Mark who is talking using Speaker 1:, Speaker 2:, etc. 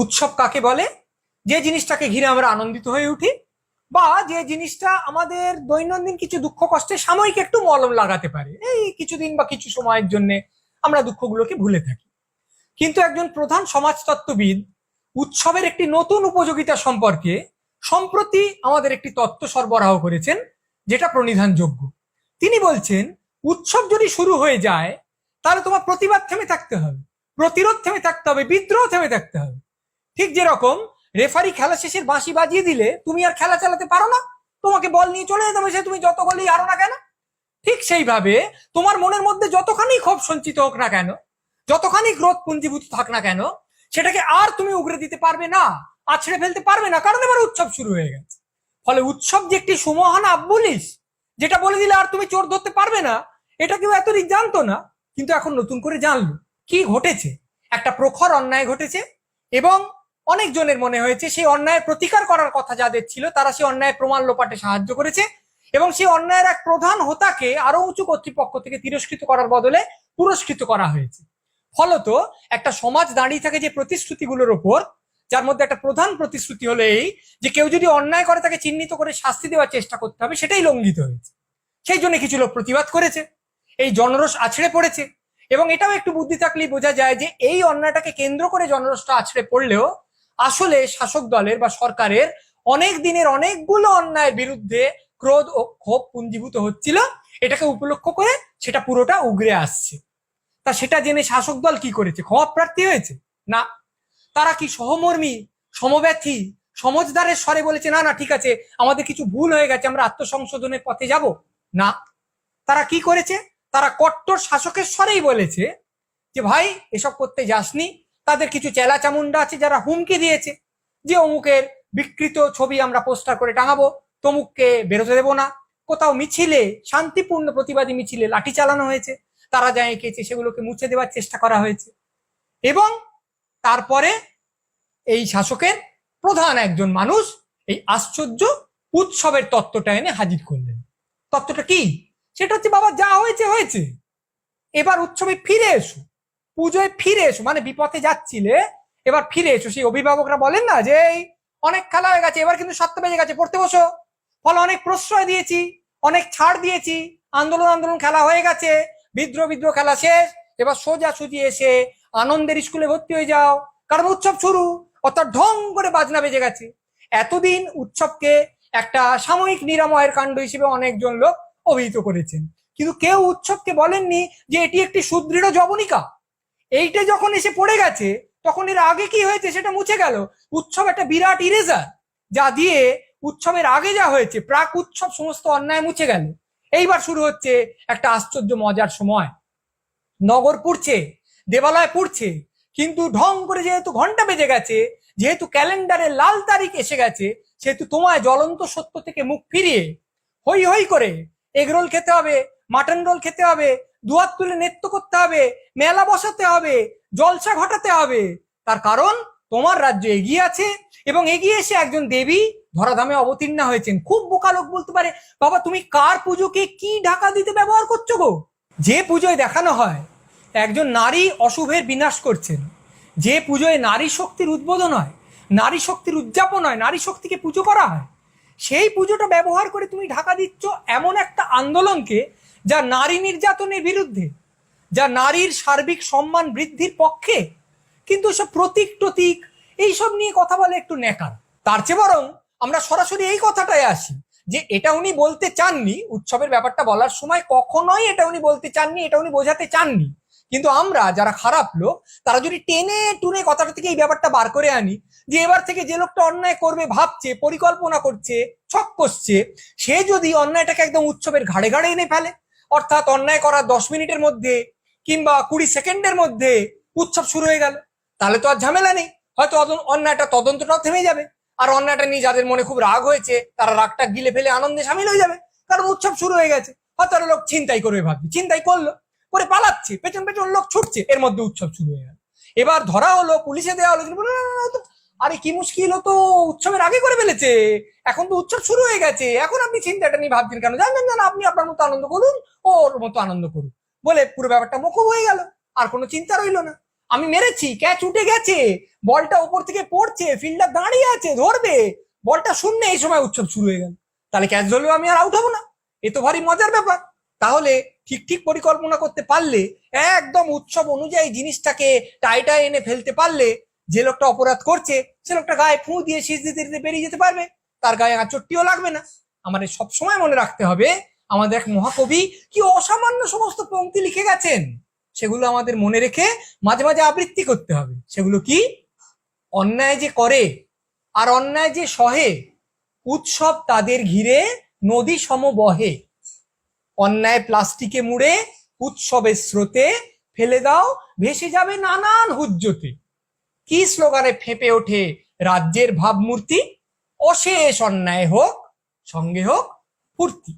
Speaker 1: উৎসব কাকে বলে? যে জিনিসটাকে ঘিরে আমরা আনন্দিত হয়ে উঠি বা যে জিনিসটা আমাদের দৈনন্দিন কিছু দুঃখ কষ্টে সাময়িক একটু মলম লাগাতে পারে। এই কিছুদিন বা কিছু সময়ের জন্য আমরা দুঃখগুলোকে ভুলে থাকি। কিন্তু একজন প্রধান সমাজতত্ত্ববিদ উৎসবের একটি নতুন উপযোগিতা সম্পর্কে সম্প্রতি আমাদের একটি তত্ত্ব সরবরাহ করেছেন, যেটা প্রণিধানযোগ্য। তিনি বলছেন, উৎসব যদি শুরু হয়ে যায়, তাহলে তোমার প্রতিবাদ থেমে থাকতে হবে, প্রতিরোধ থেমে থাকতে হবে, বিদ্রোহ থেমে থাকতে হবে। ঠিক যেরকম রেফারি খেলা শেষের বাঁশি বাজিয়ে দিলে তুমি আর খেলা চালাতে পারো না। তোমাকে বল নিয়ে চলে যেতে হবে তুমি যত গলি আরও না কেন? ঠিক সেইভাবে তোমার মনের মধ্যে যতখানি ক্ষোভ সঞ্চিত হোক না কেন, যতখানি ক্রোধ পুঞ্জীভূত থাক না কেন, সেটাকে আর তুমি উগরে দিতে পারবে না, আছড়ে ফেলতে পারবে না, কারণ এবার উৎসব শুরু হয়ে গেছে। ফলে উৎসব যে একটি সুমহান আব্বুলিস যেটা বলে দিলে আর তুমি চোর ধরতে পারবে না, এটা কেউ এতদিন জানতো না, কিন্তু এখন নতুন করে জানলো। কি ঘটেছে? একটা প্রখর অন্যায় ঘটেছে এবং অনেকজনের মনে হয়েছে সেই অন্যায়ের প্রতিকার করার কথা যাদের ছিল, তারা সেই অন্যায়ের প্রমাণ লোপাটে সাহায্য করেছে এবং সেই অন্যায়ের এক প্রধান হোতাকে আরও উঁচু কর্তৃপক্ষ থেকে তিরস্কৃত করার বদলে পুরস্কৃত করা হয়েছে। ফলত একটা সমাজ দাঁড়িয়ে থাকে যে প্রতিশ্রুতিগুলোর ওপর, যার মধ্যে একটা প্রধান প্রতিশ্রুতি হলো এই যে কেউ যদি অন্যায় করে তাকে চিহ্নিত করে শাস্তি দেওয়ার চেষ্টা করতে হবে, সেটাই লঙ্ঘিত হয়েছে। সেই জন্য কিছু লোক প্রতিবাদ করেছে, এই জনরস আছড়ে পড়েছে এবং এটাও একটু বুদ্ধি থাকলেই বোঝা যায় যে এই অন্যায়টাকে কেন্দ্র করে জনরসটা আছড়ে পড়লেও আসলে শাসক দলের বা সরকারের অনেক দিনের অনেকগুলো অন্যায়ের বিরুদ্ধে ক্রোধ ও ক্ষোভ পুঞ্জীভূত হচ্ছিল। এটাকে উপলক্ষ করে সেটা পুরোটা উগরে আসছে। তা সেটা জেনে শাসক দল কি করেছে? ক্ষমা প্রার্থী হয়েছে? না। তারা কি সহমর্মী, সমব্যথী সমজদারের স্বরে বলেছে, না না, ঠিক আছে, আমাদের কিছু ভুল হয়ে গেছে, আমরা আত্মসংশোধনের পথে যাব না। তারা কি করেছে? তারা কট্টর শাসকের স্বরেই বলেছে যে, ভাই, এসব করতে যাসনি তাদের কিছু চেলা চামুন্ডা আছে যারা হুমকি দিয়েছে যে অমুকের বিকৃত ছবি আমরা পোস্টার করে টাঙাবো, তমুককে বেরোতে দেবো না। কোথাও মিছিলে, শান্তিপূর্ণ প্রতিবাদী মিছিলে লাঠি চালানো হয়েছে, তারা যা এঁকেছে সেগুলোকে মুছে দেওয়ার চেষ্টা করা হয়েছে। এবং তারপরে এই শাসকের প্রধান একজন মানুষ এই আশ্চর্য উৎসবের তত্ত্বটা এনে হাজির করলেন। তত্ত্বটা কি? সেটা হচ্ছে, বাবা, যা হয়েছে হয়েছে। এবার উৎসবে ফিরে এসো। পুজোয় ফিরে এসো মানে বিপথে যাচ্ছিলে, এবার ফিরে এসো। সেই অভিভাবকরা বলেন না যে অনেক খেলা হয়ে গেছে, এবার কিন্তু সাতটা বেজে গেছে, পড়তে বসো। ফলে অনেক প্রশ্রয় দিয়েছি, অনেক ছাড় দিয়েছি, আন্দোলন আন্দোলন খেলা হয়ে গেছে, বিদ্রোহ বিদ্রোহ খেলা শেষ, এবার সোজা সুজি এসে আনন্দের স্কুলে ভর্তি হয়ে যাও। কারণ উৎসব শুরু, অর্থাৎ ঢং করে বাজনা বেজে গেছে। এতদিন উৎসবকে একটা সাময়িক নিরাময়ের কাণ্ড হিসেবে অনেকজন লোক অভিহিত করেছেন। কিন্তু কেউ উৎসবকে বলেননি যে, এটি একটি সুদৃঢ় জবনিকা এইটা যখন এসে পড়ে গেছে, তখন এর আগে কি হয়েছে সেটা মুছে গেল? উৎসব একটা বিরাট ইরেজার যা দিয়ে উৎসবের আগে যা হয়েছে, প্রাক উৎসব সমস্ত অন্যায় মুছে গেল। এইবার শুরু হচ্ছে একটা আশ্চর্য মজার সময়। নগর পুড়ছে, দেবালয় পুড়ছে, কিন্তু ঢং করে যেহেতু ঘণ্টা বেজে গেছে, যেহেতু ক্যালেন্ডারে লাল তারিখ এসে গেছে, সেহেতু তোমায় জ্বলন্ত সত্য থেকে মুখ ফিরিয়ে হই হই করে এগ রোল খেতে হবে, মাটন রোল খেতে হবে দুয়ার তুলে নৃত্য করতে হবে, মেলা বসাতে হবে, জলসা ঘটাতে হবে। তার কারণ, তোমার রাজ্য এগিয়ে আছে এবং এগিয়ে এসে একজন দেবী ধরাধামে অবতীর্ণা হয়েছেন। খুব বোকা লোক বলতে পারে, বাবা, তুমি কার পুজোকে কি ঢাকা দিতে ব্যবহার করছ গো? যে পুজোয় দেখানো হয়, একজন নারী অশুভের বিনাশ করছেন। যে পুজোয় নারী শক্তির উদ্বোধন হয়, নারী শক্তির উদযাপন হয়, নারী শক্তিকে পুজো করা হয়, সেই পুজোটা ব্যবহার করে তুমি ঢাকা দিচ্ছ এমন একটা আন্দোলনকে যা নারী নির্যাতনের বিরুদ্ধে, যা নারীর সার্বিক সম্মান বৃদ্ধির পক্ষে, কিন্তু সব প্রতীক টতীক এইসব নিয়ে কথা বলে একটু নেকার তার চেয়ে বরং আমরা সরাসরি এই কথাটাই আসি যে এটা উনি বলতে চাননি, উৎসবের ব্যাপারটা বলার সময় কখনোই এটা উনি বলতে চাননি, এটা উনি বোঝাতে চাননি। কিন্তু আমরা যারা খারাপ লোক, তারা যদি টেনে টুনে কথাটা থেকে এই ব্যাপারটা বার করে আনি যে এবার থেকে যে লোকটা অন্যায় করবে, ভাবছে, পরিকল্পনা করছে, ছক কষছে, সে যদি অন্যায়টাকে একদম উৎসবের ঘাড়ে ঘাড়ে এনে ফেলে অর্থাৎ অন্যায় করার দশ মিনিটের মধ্যে কিংবা কুড়ি সেকেন্ডের মধ্যে উৎসব শুরু হয়ে গেল। তাহলে তো আর ঝামেলা নেই। হয়তো অন্যায়টা তদন্তটাও থেমে যাবে। আর অন্যায়টা নিয়ে যাদের মনে খুব রাগ হয়েছে, তারা রাগটা গিলে ফেলে আনন্দে সামিল হয়ে যাবে। কারণ উৎসব শুরু হয়ে গেছে। হয়তো লোক চিন্তাই করবে ভাবছে। চিন্তাই করল, করে পালাচ্ছে। পেছন পেছন লোক ছুটছে। এর মধ্যে উৎসব শুরু হয়ে গেল। এবার ধরা হলো, পুলিশে দেওয়া হলো কিন্তু বলল, "না, না, না, তো- আরে কি মুশকিল হতো উৎসবের আগে করে ফেলেছে। এখন তো উৎসব শুরু হয়ে গেছে। এখন আপনি চিন্তাটা নিয়ে ভাবছেন কেন? জানেন না আপনি আপনার মতো আনন্দ করুন ওর মতো আনন্দ করুন বলে পুরো ব্যাপারটা মুখব হয়ে গেল। আর কোনো চিন্তা রইল না। আমি মেরেছি ক্যাচ উঠে গেছে বলটা ওপর থেকে পড়ছে ফিল্ডার দাঁড়িয়ে আছে ধরবে। বলটা শূন্য এই সময় উৎসব শুরু হয়ে গেল। তাহলে ক্যাচ ধরলেও আমি আর আউট হব না। এ তো ভারী মজার ব্যাপার। তাহলে ঠিক ঠিক পরিকল্পনা করতে পারলে একদম উৎসব অনুযায়ী জিনিসটাকে টাইটায় এনে ফেলতে পারলে যে লোকটা অপরাধ করছে, সে লোকটা গায়ে ফুঁ দিয়ে শীষ দিতে দিতে বেরিয়ে যেতে পারবে। তার গায়ে আচট্টিও লাগবে না। আমাদের সবসময় মনে রাখতে হবে, আমাদের এক মহাকবি কি অসামান্য সমস্ত পংক্তি লিখে গেছেন? সেগুলো আমাদের মনে রেখে মাঝে মাঝে আবৃত্তি করতে হবে। সেগুলো কি? অন্যায় যে করে আর অন্যায় যে সহে, উৎসব তাদের ঘিরে নদী সম বহে। অন্যায় প্লাস্টিকে মুড়ে, উৎসবের স্রোতে ফেলে দাও, ভেসে যাবে নানান হুজ্জতে। কি স্লোগানে ফেঁপে ওঠে রাজ্যের ভাবমূর্তি? অশেষ অন্যায় হোক সঙ্গে হোক ফুর্তি।